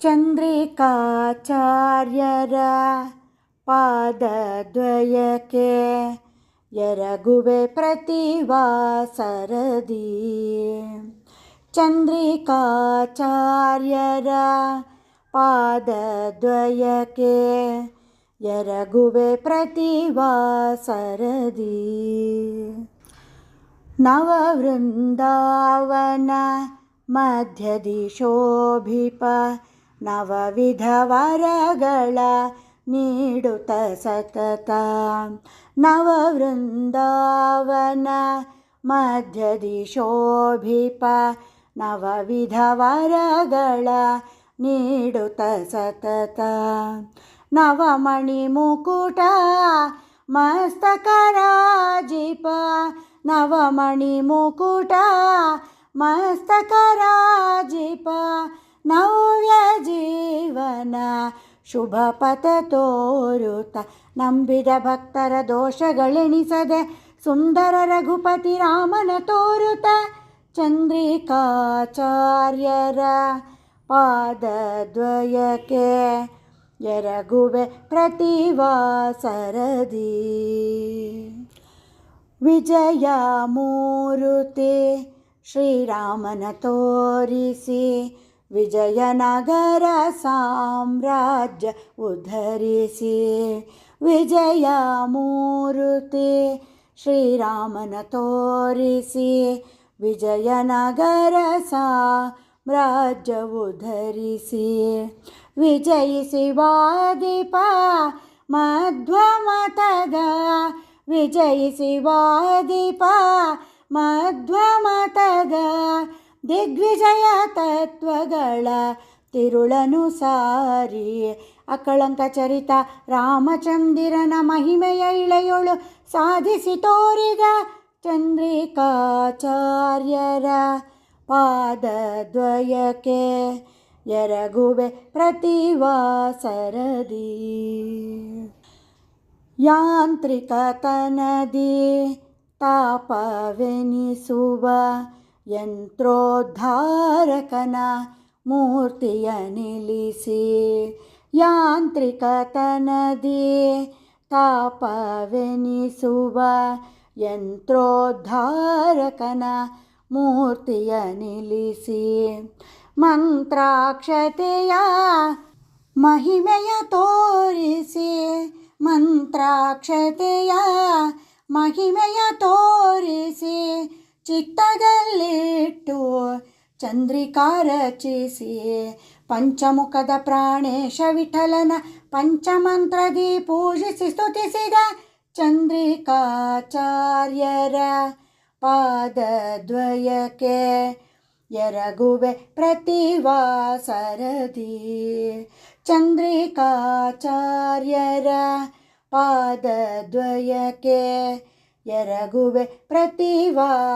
ಚಂದ್ರಿಕಾಚಾರ್ಯರ ಪಾದದ್ವಯಕ್ಕೆ ಎರಗುವೆ ಪ್ರತಿವಾಸರದಿ ಚಂದ್ರಿಕಾಚಾರ್ಯರ ಪಾದದ್ವಯಕ್ಕೆ ಎರಗುವೆ ಪ್ರತಿವಾಸರದಿ ನವವೃಂದಾವನ ಮಧ್ಯದಿ ಶೋಭಿಪ ನವವಿಧ ವರಗಳ ನೀಡುತ್ತ ಸತತ. ನವವೃಂದಾವನ ಮಧ್ಯದಿ ಶೋಭಿಪ. ನವವಿಧ ವರಗಳ ನೀಡುತ್ತ ಸತತ. ನವಮಣಿ ಮುಕುಟ ಮಸ್ತಕರಾಜಿಪ ನವಮಣಿ ಮುಕುಟ ಮಸ್ತಕರಾಜಿಪ ನವ್ಯ ಜೀವನ ಶುಭ ಪಥ ತೋರುತ್ತ. ನಂಬಿದ ಭಕ್ತರ ದೋಷಗಳೆಣಿಸದೆ ಸುಂದರ ರಘುಪತಿ ರಾಮನ ತೋರುತ ಚಂದ್ರಿಕಾಚಾರ್ಯರ ಪಾದದ್ವಯಕ್ಕೆ ಎರಗುವೆ ಪ್ರತಿವಾಸರದಿ. ವಿಜಯ ಮೂರುತಿ ಶ್ರೀರಾಮನ ತೋರಿಸಿ ವಿಜಯನಗರ ಸಾಮ್ರಾಜ್ಯ ಉದ್ಧರಿಸಿ ವಿಜಯ ಮೂರುತಿ ಶ್ರೀರಾಮನ ತೋರಿಸಿ ವಿಜಯನಗರ ಸಾಮ್ರಾಜ್ಯ ಉದ್ಧರಿಸಿ ವಿಜಯಿಸಿ ವಾದೀಪ ಮಧ್ವಮತದ ವಿಜಯಿಸಿ ವಾದೀಪ ಮಧ್ವಮತದ ದಿಗ್ವಿಜಯ ತತ್ವಗಳ ತಿರುಳನು ಸಾರಿ. ಅಕಳಂಕ ಚರಿತ ರಾಮಚಂದಿರನ ಮಹಿಮೆಯ ಇಳೆಯೊಳು ಸಾಧಿಸಿ ತೋರಿದ ಚಂದ್ರಿಕಾಚಾರ್ಯರ ಪಾದದ್ವಯಕ್ಕೆ ಎರಗುವೆ ಪ್ರತಿವಾಸರದಿ. ಯಾಂತ್ರಿಕತನದಿ ತಾಪವೆನಿಸುವ ಯಂತ್ರೋದ್ಧಾರಕನ ಮೂರ್ತಿಯ ನಿಲ್ಲಿಸಿ ಯಾಂತ್ರಿಕತನದಿ ತಾಪವೆನಿಸುವ ಯಂತ್ರೋದ್ಧಾರಕನ ಮೂರ್ತಿಯ ನಿಲ್ಲಿಸಿ ಮಂತ್ರಾಕ್ಷತೆಯ ಮಹಿಮೆಯ ತೋರಿಸಿ ಮಂತ್ರಾಕ್ಷತೆಯ ಮಹಿಮೆಯ ತೋರಿಸಿ ಚಿತ್ತದಲ್ಲಿಟ್ಟು ಚಂದ್ರಿಕಾ ರಚಿಸಿ ಪಂಚಮುಖದ ಪ್ರಾಣೇಶ ವಿಠಲನ ಪಂಚಮಂತ್ರದಿ ಪೂಜಿಸಿ ಸ್ತುತಿಸಿದ ಚಂದ್ರಿಕಾಚಾರ್ಯರ ಪಾದದ್ವಯಕ್ಕೆ ಎರಗುವೆ ಪ್ರತಿವಾಸರದಿ. ಚಂದ್ರಿಕಾಚಾರ್ಯರ ಪಾದದ್ವಯಕ್ಕೆ यरगुवे प्रतिवासरदि।